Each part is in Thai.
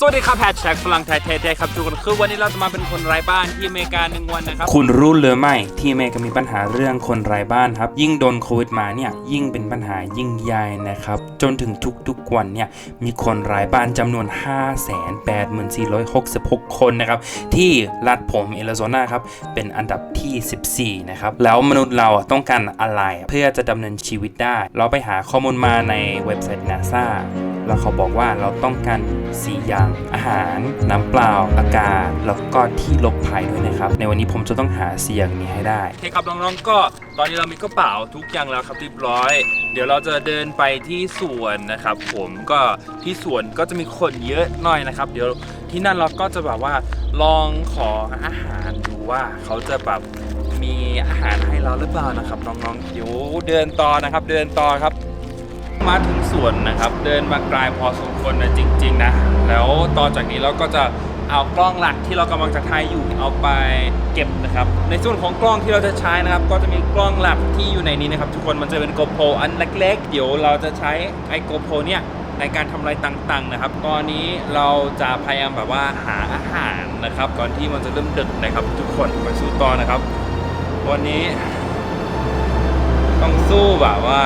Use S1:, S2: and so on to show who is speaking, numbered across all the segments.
S1: สวัสดีครับแฮชแท็กฝรั่งไทยเท่ๆครับทุกคนคือวันนี้เราจะมาเป็นคนไร้บ้านที่อเมริกาหนึ่งวันนะครับ
S2: คุณรู้หรือไม่ที่อเมริกามีปัญหาเรื่องคนไร้บ้านครับ ยิ่งโดนโควิดมาเนี่ยยิ่งเป็นปัญหายิ่งใหญ่นะครับ จนถึงทุกๆวันเนี่ยมีคนไร้บ้านจำนวน 58466 คนนะครับ ที่รัฐผมเอริโซนาครับเป็นอันดับที่ 14 นะครับ แล้วมนุษย์เราต้องการอะไรเพื่อจะดำเนินชีวิตได้ เราไปหาข้อมูลมาในเว็บไซต์ NASA แล้วเขาบอกว่าเราต้องการสี่อย่างอาหาร น้ำเปล่าอากาศ แล้วก็ที่ลบภัยด้วยนะครับ ในวันนี้ผมจะต้องหาสี่อย่างนี้ให้ได้
S1: โอเคครับน้องๆก็ตอนนี้เรามีกระเป๋าทุกอย่างแล้วครับเรียบร้อย เดี๋ยวเราจะเดินไปที่สวนนะครับ ผมก็ที่สวนก็จะมีคนเยอะหน่อยนะครับ เดี๋ยวที่นั่นเราก็จะแบบว่าลองขออาหารดูว่าเขาจะแบบมีอาหารให้เราหรือเปล่านะครับน้องๆเดี๋ยวเดินต่อนะครับ เดินต่อครับ มาถึงสวนนะครับ เดินมาไกลพอสมควรนะจริง ๆ นะ แล้วต่อจากนี้เราก็จะเอากล้องหลักที่เรากำลังจะถ่ายอยู่เอาไปเก็บนะครับ ในส่วนของกล้องที่เราจะใช้นะครับ ก็จะมีกล้องหลักที่อยู่ในนี้นะครับ ทุกคนมันจะเป็น GoPro อันเล็ก ๆ เดี๋ยวเราจะใช้ไอ้ GoPro เนี่ยในการทำอะไรต่างๆนะครับ ตอนนี้เราจะพยายามแบบว่าหาอาหารนะครับ ก่อนที่มันจะเริ่มดึกนะครับ ทุกคนไปสู้ต่อนะครับ วันนี้ ต้องสู้แบบว่า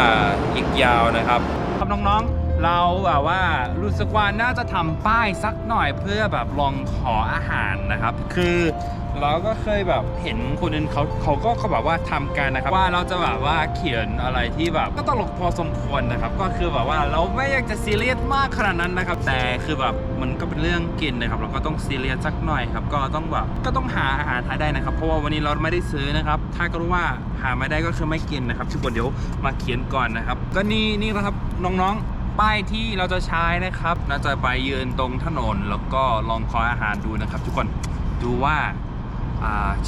S1: อีกยาวนะครับครับน้องๆ เราแบบว่ารู้สึกว่าน่าจะทำป้ายสักหน่อยเพื่อแบบลองขออาหารนะครับ คือ เราก็เคยแบบเห็นคนอื่นเขาเขาก็เขาแบบว่าทำกันนะครับ ว่าเราจะแบบว่าเขียนอะไรที่แบบก็ตลกพอสมควรนะครับ ก็คือแบบว่าเราไม่อยากจะซีเรียสมากขนาดนั้นนะครับ แต่คือแบบมันก็เป็นเรื่องกินนะครับ เราก็ต้องซีเรียสสักหน่อยครับ ก็ต้องแบบก็ต้องหาอาหารทานได้นะครับ เพราะว่าวันนี้เราไม่ได้ซื้อนะครับ ถ้าก็รู้ว่าหาไม่ได้ก็คือไม่กินนะครับทุกคนเดี๋ยวมาเขียนก่อนนะครับ ก็นี่นี่นะครับน้องๆป้ายที่เราจะใช้นะครับน่าจะไปยืนตรงถนนแล้วก็ลองขออาหารดูนะครับ ทุกคนดูว่า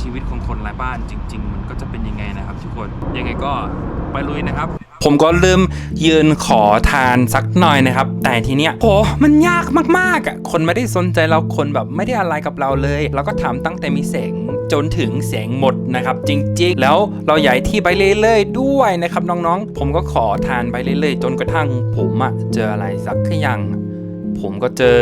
S1: ชีวิตของคนไร้บ้านจริง ๆ มันก็จะเป็นยังไงนะครับทุกคนยังไงก็ไปลุยนะครับ
S2: ผมก็ลืมยืนขอทานสักหน่อยนะครับ แต่ทีเนี้ยโหมันยากมากๆอะคนไม่ได้สนใจเราคนแบบไม่ได้อะไรกับเราเลย เราก็ทำตั้งแต่มีแสงจนถึงแสงหมดนะครับ จริง ๆ แล้วเราใหญ่ที่ไปเรื่อยๆด้วยนะครับน้องๆ ผมก็ขอทานไปเรื่อยๆ จนกระทั่งผมอะเจออะไรสักอย่าง ผมก็เจอ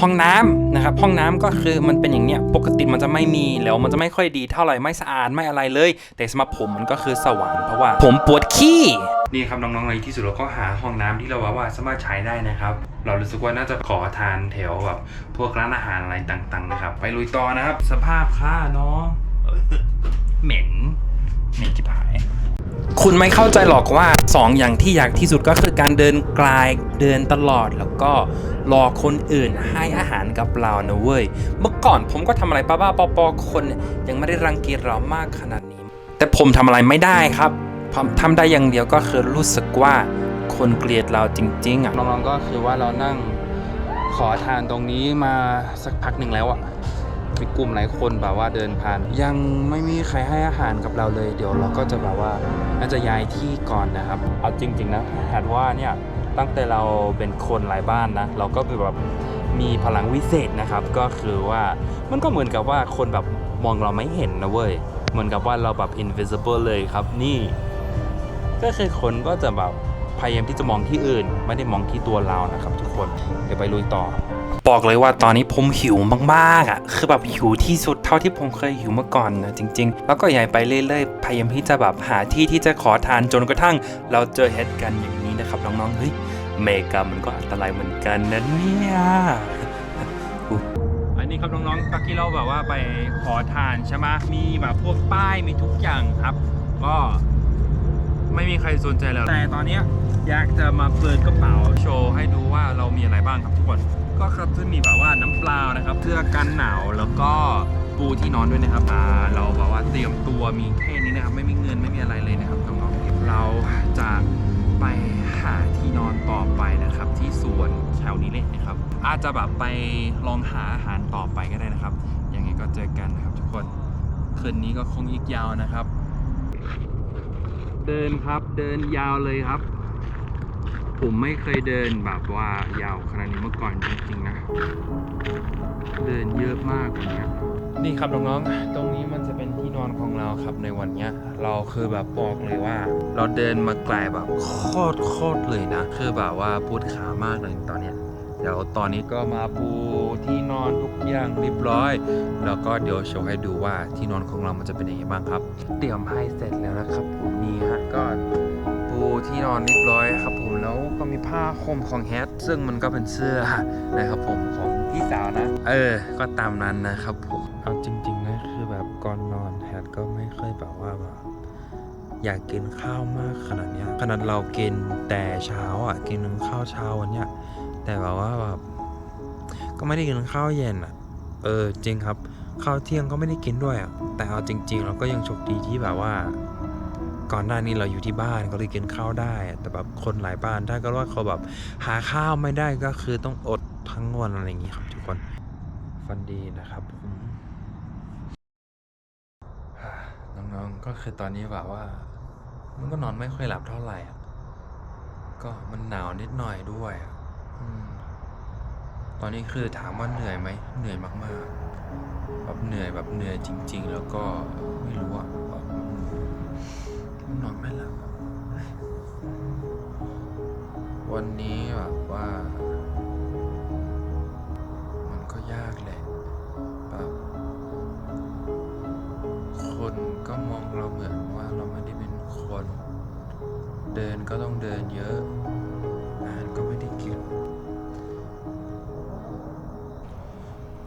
S2: ห้องน้ำนะครับห้องน้ำก็คือมันเป็นอย่างเนี้ยปกติมันจะไม่มีแล้วมันจะไม่ค่อยดีเท่าไหร่ไม่สะอาดไม่อะไรเลย แต่สำหรับผมมันก็คือสวรรค์เพราะว่า ผมปวดขี้นี่ครับน้องๆในที่สุดเราก็หาห้องน้ำที่เราว่าว่าสามารถใช้ได้นะครับ เรารู้สึกว่าน่าจะขอทานแถวแบบพวกร้านอาหารอะไรต่างๆนะครับ ไปลุยต่อนะครับ สภาพค่าเนาะเหม็นเหม็นจิบ คุณไม่เข้าใจหรอกว่า 2 อย่างที่อยากที่สุดก็คือการเดินไกลเดินตลอดแล้วก็รอคนอื่นให้อาหารกับเรานะเว้ย เมื่อก่อนผมก็ทำอะไรบ้าๆปอๆคนยังไม่ได้รังเกียจเรามากขนาดนี้ แต่ผมทำอะไรไม่ได้ครับผมทำได้อย่างเดียวก็คือรู้สึกว่าคนเกลียดเราจริง ๆอะน้องๆก็คือว่าเรานั่งขอทานตรงนี้มาสักพักหนึ่งแล้วอะ มีกลุ่มหลายคนแบบว่าเดินผ่าน ยังไม่มีใครให้อาหารกับเราเลย เดี๋ยวเราก็จะแบบว่าน่าจะย้ายที่ก่อนนะครับ เอาจริง ๆ นะแฮดว่าเนี่ยตั้งแต่เราเป็นคนหลายบ้านนะ เราก็แบบมีพลังวิเศษนะครับ ก็คือว่ามันก็เหมือนกับว่าคนแบบมองเราไม่เห็นนะเว้ย เหมือนกับว่าเราแบบ invisible เลยครับนี่ ก็คือคนก็จะแบบ พยายามที่จะมองที่อื่น ไม่ได้มองที่ตัวเรานะครับ ทุกคนเดี๋ยวไปลุยต่อ บอกเลยว่าตอนนี้ผมหิวมากๆอะคือแบบหิวที่สุดเท่าที่ผมเคยหิวมาก่อนนะจริง ๆ แล้วก็ใหญ่ไปเรื่อยๆพยายามที่จะแบบหาที่ที่จะขอทานจนกระทั่ง เราเจอเหตุการณ์อย่างนี้นะครับน้องๆเฮ้ยอเมริกามันก็อันตรายเหมือนกันนะเนี่ย
S1: อันนี้ครับน้องๆตะกี้เราแบบว่าไปขอทานใช่ไหมมีแบบพวกป้ายมีทุกอย่างครับ ก็ไม่มีใครสนใจแล้วแต่ตอนเนี้ย อยากจะมาเปิดกระเป๋าโชว์ให้ดูว่าเรามีอะไรบ้างครับทุกคน ก็ครับจะมีแบบว่าน้ำเปล่านะครับเสื้อกันหนาวแล้วก็ปูที่นอนด้วยนะครับอ่าเราแบบว่าเตรียมตัวมีแค่นี้นะครับ ไม่มีเงินไม่มีอะไรเลยนะครับน้องๆเราจะไปหาที่นอนต่อไปนะครับ ที่สวนแถวนี้เลยนะครับ อาจจะแบบไปลองหาอาหารต่อไปก็ได้นะครับยังไงก็เจอกันนะครับ ทุกคนคืนนี้ก็คงอีกยาวนะครับ เดินครับเดินยาวเลยครับ ผมไม่เคยเดินแบบว่ายาวขนาดนี้เมื่อก่อนจริงๆนะ เดินเยอะมากกว่านี้นี่ครับน้องๆ ตรงนี้มันจะเป็นที่นอนของเราครับในวันเนี้ย เราคือแบบบอกเลยว่า เราเดินมาไกลแบบโคตรโคตรเลยนะ คือแบบว่าปวดขามากเลยตอนเนี้ยดี๋ยวตอนนี้ก็มาปูที่นอนทุกอย่างเรียบร้อย แล้วก็เดี๋ยวโชว์ให้ดูว่าที่นอนของเรามันจะเป็นยังไงบ้างครับ เตรียมให้เสร็จแล้วนะครับผมนี่ฮะก็ ปูที่นอนเรียบร้อยครับผมแล้วก็มีผ้าห่มของแฮทซึ่งมันก็เป็นเสื้อนะครับผมของพี่สาวนะ เออ ก็ตามนั้นนะครับผมเอาจริง ๆ นะคือแบบก่อนนอนแฮทก็ไม่เคยแบบว่าแบบอยากกินข้าวมากขนาดเนี้ยขนาดเรากินแต่เช้าอะกินข้าวเช้าวันเนี้ยแต่แบบว่าแบบก็ไม่ได้กินข้าวเย็นอะ เออจริงครับข้าวเที่ยงก็ไม่ได้กินด้วยอะแต่เอาจริง ๆ เราก็ยังโชคดีที่แบบว่า ก่อนหน้านี้เราอยู่ที่บ้านก็เลยกินข้าวได้ แต่แบบคนหลายบ้านถ้าก็ว่าเขาแบบหาข้าวไม่ได้ก็คือต้องอดทั้งวันอะไรอย่างงี้ครับทุกคนฟันดีนะครับผมน้องๆก็คือตอนนี้แบบว่า มันก็นอนไม่ค่อยหลับเท่าไหร่ก็มันหนาวนิดหน่อยด้วยอตอนนี้คือถามว่าเหนื่อยไหมเหนื่อยมากๆแบบเหนื่อยแบบเหนื่อยจริง ๆ แล้วก็ไม่รู้อะ นนอนไม่หลับอะวันนี้แบบว่า มันก็ยากแหละแบบคนก็มองเราเหมือนว่าเราไม่ได้เป็นคน เดินก็ต้องเดินเยอะอาหารก็ไม่ได้กิน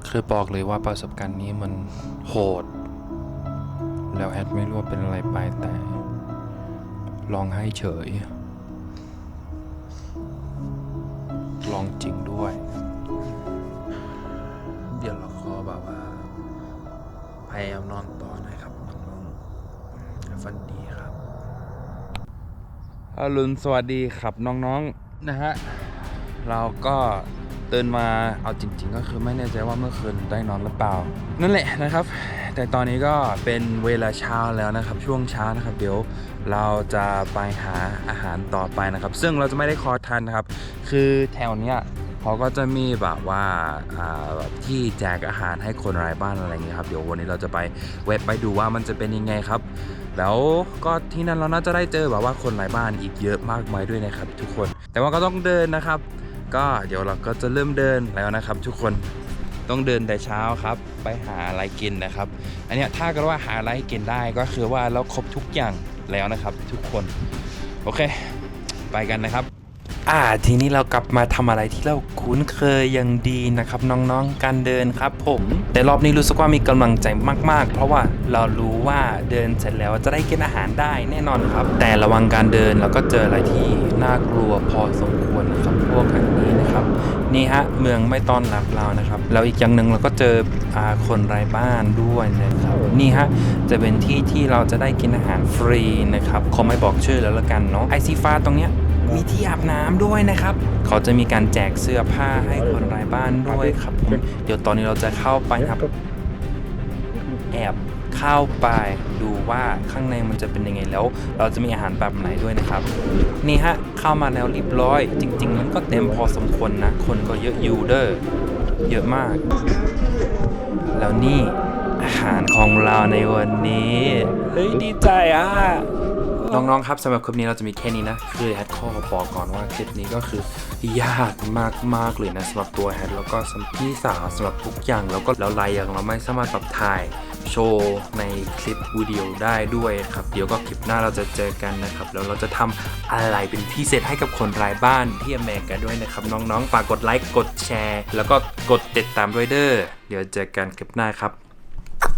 S1: คือบอกเลยว่าประสบการณ์นี้มันโหด แล้วแอดไม่รู้ว่าเป็นอะไรไปแต่ ลองให้เฉย ลองจริงด้วย เดี๋ยวเราขอแบบว่า พยายามนอนต่อนะครับน้องๆฝันดีครับอรุณสวัสดีครับน้องๆนะฮะ เราก็ตื่นมาเอาจริง ๆ ก็คือไม่แน่ใจว่าเมื่อคืนได้นอนหรือเปล่า นั่นแหละนะครับ แต่ตอนนี้ก็เป็นเวลาเช้าแล้วนะครับ ช่วงเช้านะครับ เดี๋ยวเราจะไปหาอาหารต่อไปนะครับ ซึ่งเราจะไม่ได้คอทันนะครับ คือแถวเนี้ยเขาก็จะมีแบบว่าที่แจกอาหารให้คนไร้บ้านอะไรอย่างเงี้ยครับ เดี๋ยววันนี้เราจะไปเว็บไปดูว่ามันจะเป็นยังไงครับ แล้วก็ที่นั่นเราน่าจะได้เจอแบบว่าคนไร้บ้านอีกเยอะมากมายด้วยนะครับ ทุกคน แต่ว่าก็ต้องเดินนะครับ ก็เดี๋ยวเราก็จะเริ่มเดินแล้วนะครับ ทุกคน ต้องเดินแต่เช้าครับ ไปหาอะไรกินนะครับ อันนี้ถ้าก็ว่าหาอะไรกินได้ก็คือว่าเราครบทุกอย่างแล้วนะครับ ทุกคน โอเค ไปกันนะครับ
S2: อ่าทีนี้เรากลับมาทำอะไรที่เราคุ้นเคยอย่างดีนะครับ น้องๆการเดินครับ ผม แต่รอบนี้รู้สึกว่ามีกำลังใจมาก ๆ เพราะว่าเรารู้ว่าเดินเสร็จแล้วจะได้กินอาหารได้แน่นอนครับ แต่ระวังการเดินเราก็เจออะไรที่น่ากลัวพอสมควรนะครับพวกอันนี้ นะครับ นี่ฮะเมืองไม่ต้อนรับเรานะครับแล้วอีกอย่างหนึ่งเราก็เจอคนไร้บ้านด้วยนะครับนี่ฮะจะเป็นที่ที่เราจะได้กินอาหารฟรีนะครับขอไม่บอกชื่อแล้วละกันเนาะไอซีฟ้าตรงเนี้ยมีที่อาบน้ำด้วยนะครับ เขาจะมีการแจกเสื้อผ้าให้คนไร้บ้านด้วยครับผมเดี๋ยวตอนนี้เราจะเข้าไปครับ แอบ เข้าไปดูว่าข้างในมันจะเป็นยังไงแล้ว เราจะมีอาหารแบบไหนด้วยนะครับ นี่ฮะเข้ามาแล้วเรียบร้อย จริง ๆ มันก็เต็มพอสมควรนะ คนก็เยอะอยู่เด้อเยอะมาก แล้วนี่อาหารของเราในวันนี้ เฮ้ย ดีใจอะน้องๆ ครับสำหรับคลิปนี้เราจะมีแค่นี้นะ คือแฮทข้อบอกก่อนว่าคลิปนี้ก็คือยากมากๆเลยนะสำหรับตัวแฮทแล้วก็สำหรับพี่สาวสำหรับทุกอย่างแล้วก็แล้วลายอย่างเราไม่สามารถปรับถ่าย โชว์ในคลิปวิดีโอได้ด้วยครับ เดี๋ยวก็คลิปหน้าเราจะเจอกันนะครับ แล้วเราจะทำอะไรเป็นพิเศษให้กับคนรายบ้านที่อเมริกาด้วยนะครับ น้องๆ ฝากกดไลค์ กดแชร์ แล้วก็กดติดตามด้วยเด้อ เดี๋ยวเจอกันคลิปหน้าครับ